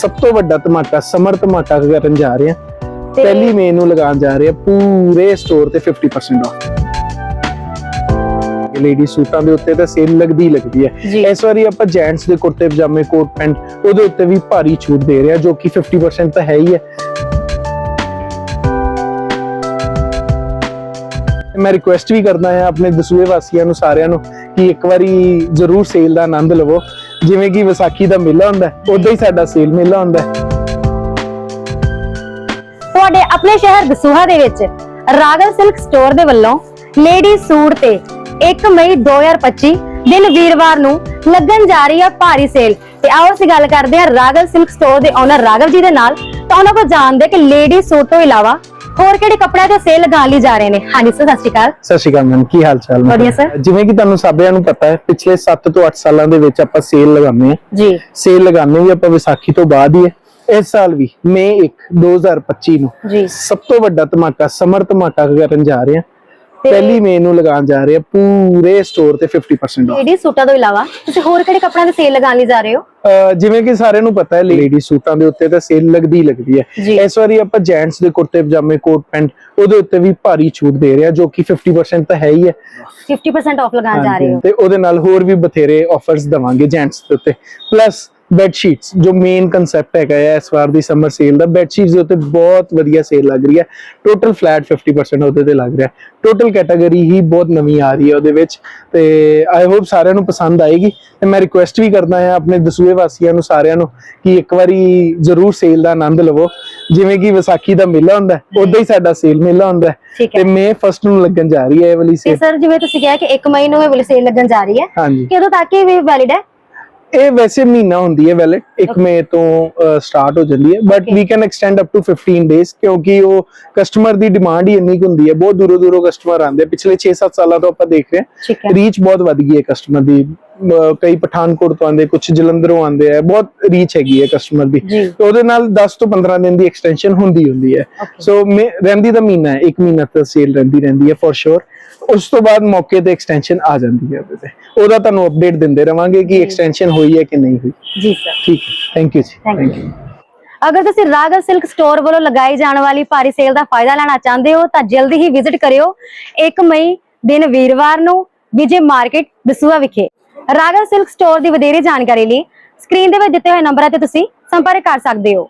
ਸਭ ਤੋਂ ਵੱਡਾ ਧਮਾਕਾ ਸਮਰ ਧਮਾਕਾ ਕਰਨ ਜਾ ਰਹੇ ਹਾਂ। ਪਹਿਲੀ ਮਈ ਨੂੰ ਲਗਾਉਣ ਜਾ ਰਹੇ ਹਾਂ ਪੂਰੇ ਸਟੋਰ ਤੇ 50% ਆਫ ਲੇਡੀ ਸੂਟਾਂ ਦੇ ਉੱਤੇ ਤਾਂ ਸੇਲ ਲੱਗਦੀ ਲੱਗਦੀ ਹੈ। ਜੀ। ਇਸ ਵਾਰੀ ਆਪਾਂ ਜੈਂਟਸ ਦੇ ਕੁੜਤੇ ਪਜਾਮੇ ਕੋਟ ਪੈਂਟ ਉਹਦੇ ਉੱਤੇ ਵੀ ਭਾਰੀ ਛੂਟ ਦੇ ਰਹੇ ਹਾਂ ਜੋ ਕਿ 50% ਤਾਂ ਹੈ ਹੀ ਹੈ। ਮੈਂ ਰਿਕੁਐਸਟ ਵੀ ਕਰਦਾ ਹਾਂ ਆਪਣੇ ਦਸੂਏ ਵਾਸੀਆਂ ਨੂੰ ਸਾਰਿਆਂ ਨੂੰ ਕਿ ਇੱਕ ਵਾਰੀ ਜ਼ਰੂਰ ਸੇਲ ਦਾ ਆਨੰਦ ਲਵੋ। ਜਿਵੇਂ ਕਿ ਵਿਸਾਖੀ ਦਾ ਮੇਲਾ ਹੁੰਦਾ, ਉਦਾਂ ਹੀ ਸਾਡਾ ਸੇਲ ਮੇਲਾ ਹੁੰਦਾ। ਤੁਹਾਡੇ ਆਪਣੇ ਸ਼ਹਿਰ ਦਸੂਹਾ ਦੇ ਵਿੱਚ ਰਾਗਲ ਸਿਲਕ ਸਟੋਰ ਦੇ ਵੱਲੋਂ ਲੇਡੀ ਸੂਟ ਤੇ 1 ਮਈ 2025 ਦਿਨ ਵੀਰਵਾਰ ਨੂੰ ਲੱਗਣ ਜਾ ਰਹੀ ਹੈ ਭਾਰੀ ਸੇਲ। ਤੇ ਆਓ ਅਸੀਂ ਗੱਲ ਕਰਦੇ ਹਾਂ ਰਾਗਲ ਸਿਲਕ ਸਟੋਰ ਦੇ ਓਨਰ ਰਾਗਵ ਜੀ ਦੇ ਨਾਲ। ਤਾਂ ਉਹਨਾਂ ਕੋਲ ਜਾਣਦੇ ਕਿ ਲੇਡੀ ਸੂਟ ਤੋਂ ਇਲਾਵਾ ਹੋਰ ਕਿਹੜੇ ਕੱਪੜਿਆਂ ਤੇ ਸੇਲ ਲਗਾਉਣ ਲਈ ਜਾ ਰਹੇ ਨੇ? ਹਾਂਜੀ ਸਰ ਸਤਿ ਸ਼੍ਰੀ ਅਕਾਲ। ਸਤਿ ਸ਼੍ਰੀ ਅਕਾਲ ਮੈਮ ਕੀ ਹਾਲ ਚਾਲ? ਵਧੀਆ sir। ਜਿਵੇਂ ਕਿ ਤੁਹਾਨੂੰ ਸਾਰਿਆਂ ਨੂੰ ਪਤਾ ਹੈ ਪਿਛਲੇ 7 ਤੋਂ 8 ਸਾਲਾਂ ਦੇ ਵਿੱਚ ਆਪਾਂ ਸੇਲ ਲਗਾਉਂਦੇ ਹਾਂ। ਜੀ। ਸੇਲ ਲਗਾਉਂਦੇ ਵੀ ਆਪਾਂ ਵਿਸਾਖੀ ਤੋਂ ਬਾਅਦ ਹੀ ਹੈ। ਇਸ ਸਾਲ ਵੀ ਮਈ 1 2025 ਨੂੰ ਜੀ। ਸਭ ਤੋਂ ਵੱਡਾ ਧਮਾਕਾ ਸਮਰ ਧਮਾਕਾ ਕਰਨ ਜਾ ਰਹੇ ਹਾਂ। ਪਹਿਲੀ ਮਈ ਨੂੰ ਲਗਾਉਣ ਜਾ ਰਹੇ ਹਾਂ ਪੂਰੇ ਸਟੋਰ ਤੇ 50% ਆਫ ਲੇਡੀ ਸੂਟਾਂ ਤੋਂ ਇਲਾਵਾ ਤੁਸੀਂ ਹੋਰ ਕਿਹੜੇ ਕੱਪੜਿਆਂ ਤੇ ਸੇਲ ਲਗਾਉਣ ਲਈ ਜਾ ਰਹੇ ਹੋ? ਜਿਵੇਂ ਕਿ ਸਾਰਿਆਂ ਨੂੰ ਪਤਾ ਹੈ ਲੇਡੀ ਸੂਟਾਂ ਦੇ ਉੱਤੇ ਤਾਂ ਸੇਲ ਲੱਗਦੀ ਲੱਗਦੀ ਹੈ। ਇਸ ਵਾਰੀ ਆਪਾਂ ਜੈਂਟਸ ਦੇ ਕੁੜਤੇ ਪਜਾਮੇ ਕੋਟ ਪੈਂਟ ਉਹਦੇ ਉੱਤੇ ਵੀ ਭਾਰੀ ਛੂਟ ਦੇ ਰਹੇ ਹਾਂ ਜੋ ਕਿ 50% ਤਾਂ ਹੈ ਹੀ ਹੈ। 50% ਆਫ ਲਗਾਉਣ ਜਾ ਰਹੇ ਹੋ। ਤੇ ਉਹਦੇ ਨਾਲ ਹੋਰ ਵੀ ਬਥੇਰੇ ਆਫਰਸ ਦਵਾਂਗੇ ਜੈਂਟਸ ਦੇ ਉੱਤੇ। ਪਲੱਸ ਬੈੱਡ ਸ਼ੀਟਸ ਜੋ ਮੇਨ ਕਨਸੈਪਟ ਹੈਗਾ ਹੈ ਇਸ ਵਾਰ ਦੀ ਸਮਰ ਸੇਲ ਦਾ ਬੈੱਡ ਸ਼ੀਟਸ ਦੇ ਉੱਤੇ ਬਹੁਤ ਵਧੀਆ ਸੇਲ ਲੱਗ ਰਹੀ ਹੈ। ਟੋਟਲ ਫਲੈਟ 50% ਉਹਦੇ ਤੇ ਲੱਗ ਰਿਹਾ ਹੈ। ਟੋਟਲ ਕੈਟਾਗਰੀ ਹੀ ਬਹੁਤ ਨਵੀਂ ਆ ਰਹੀ ਹੈ ਉਹਦੇ ਵਿੱਚ ਤੇ ਆਈ ਹੋਪ ਸਾਰਿਆਂ ਨੂੰ ਪਸੰਦ ਆਏਗੀ ਤੇ ਮੈਂ ਰਿਕੁਐਸਟ ਵੀ ਕਰਦਾ ਹਾਂ ਆਪਣੇ ਦਸੂਏ ਵਾਸੀਆਂ ਨੂੰ ਸਾਰਿਆਂ ਨੂੰ ਕਿ ਇੱਕ ਵਾਰੀ ਜ਼ਰੂਰ ਸੇਲ ਦਾ ਆਨੰਦ ਲਵੋ। ਜਿਵੇਂ ਕਿ ਵਿਸਾਖੀ ਦਾ ਮੇਲਾ ਹੁੰਦਾ ਉਦਾਂ ਹੀ ਸਾਡਾ ਸੇਲ ਮੇਲਾ ਹੁੰਦਾ ਤੇ ਮੇ ਫਸਟ ਨੂੰ ਲੱਗਣ ਜਾ ਰਹੀ ਹੈ ਇਹ ਵਾਲੀ ਤੇ ਸੇਲ ਸਰ ਜਿਵੇਂ ਤੁਸੀਂ ਕਿਹਾ ਕਿ 1 ਮਈ ਨੂੰ ਇਹ ਵਾਲੀ ਸੇਲ ਲੱਗਣ ਜਾ ਰਹੀ ਹੈ ਹਾਂਜੀ। ਕਦੋਂ ਤੱਕ ਇਹ ਵੈਲਿਡ ਹੈ? ਇਹ ਵੈਸੇ ਮਹੀਨਾ ਹੁੰਦੀ ਹੈ ਵੈਲਿਡ 1 ਮਈ ਤੋਂ ਸਟਾਰਟ ਹੋ ਜਾਂਦੀ ਹੈ but. We can extend up to 15 days ਕਿਉਂਕਿ ਉਹ ਕਸਟਮਰ ਦੀ ਡਿਮਾਂਡ ਹੀ ਇੰਨੀ ਹੁੰਦੀ ਹੈ ਬਹੁਤ ਦੂਰੋਂ ਦੂਰੋਂ ਕਸਟਮਰ ਆਉਂਦੇ। ਪਿਛਲੇ 6-7 ਸਾਲਾਂ ਤੋਂ ਆਪਾਂ ਦੇਖ ਰਹੇ ਹਾਂ ਰੀਚ ਬਹੁਤ ਵੱਧ ਗਈ ਹੈ ਕਸਟਮਰ ਦੀ। ਕਈ ਪਠਾਨਕੋਟ ਤੋਂ ਆਉਂਦੇ ਕੁਝ ਜਲੰਧਰੋਂ ਆਉਂਦੇ ਆ ਬਹੁਤ ਰੀਚ ਹੈਗੀ ਹੈ ਕਸਟਮਰ ਦੀ। ਤੇ ਉਹਦੇ ਨਾਲ 10 ਤੋਂ 15 ਦਿਨ ਦੀ ਐਕਸਟੈਂਸ਼ਨ ਹੁੰਦੀ ਹੁੰਦੀ ਹੈ. ਸੋ ਰਹਿੰਦੀ ਦਾ ਮਹੀਨਾ ਹੈ 1 ਮਹੀਨਾ ਤੱਕ ਸੇਲ ਰਹਿੰਦੀ ਰਹਿੰਦੀ ਹੈ ਫॉर ਸ਼ੋਰ ਉਸ ਤੋਂ ਬਾਅਦ ਮੌਕੇ ਤੇ ਐਕਸਟੈਂਸ਼ਨ ਆ ਜਾਂਦੀ ਹੈ ਉਹਦੇ ਤੇ। ਉਹਦਾ ਤੁਹਾਨੂੰ ਅਪਡੇਟ ਦਿੰਦੇ ਰਵਾਂਗੇ ਕਿ। ਐਕਸਟੈਂਸ਼ਨ ਹੋਈ ਹੈ ਕਿ ਨਹੀਂ ਹੋਈ। ਜੀ ਸਰ ਠੀਕ ਹੈ। ਥੈਂਕ ਯੂ ਜੀ। ਥੈਂਕ. ਯੂ ਅਗਰ ਤੁਸੀਂ ਰਾਗਲ ਸਿਲਕ ਸਟੋਰ ਵੱਲੋਂ ਲਗਾਈ ਜਾਣ ਵਾਲੀ ਭਾਰੀ ਸੇਲ ਦਾ ਫਾਇਦਾ ਲੈਣਾ ਚਾਹੁੰਦੇ ਹੋ ਤਾਂ ਜਲਦੀ ਹੀ ਵਿਜ਼ਿਟ ਕਰਿਓ 1 ਮਈ ਦਿਨ ਵੀਰਵਾਰ ਨੂੰ ਵਿਜੇ ਮਾਰਕੀਟ ਦਸੂਆ ਵਿਖੇ। ਰਾਗਲ ਸਿਲਕ ਸਟੋਰ ਦੀ ਵਧੇਰੇ ਜਾਣਕਾਰੀ ਲਈ ਸਕਰੀਨ ਦੇ ਵਿੱਚ ਦਿੱਤੇ ਹੋਏ ਨੰਬਰਾਂ ਤੇ ਤੁਸੀਂ ਸੰਪਰਕ ਕਰ ਸਕਦੇ ਹੋ।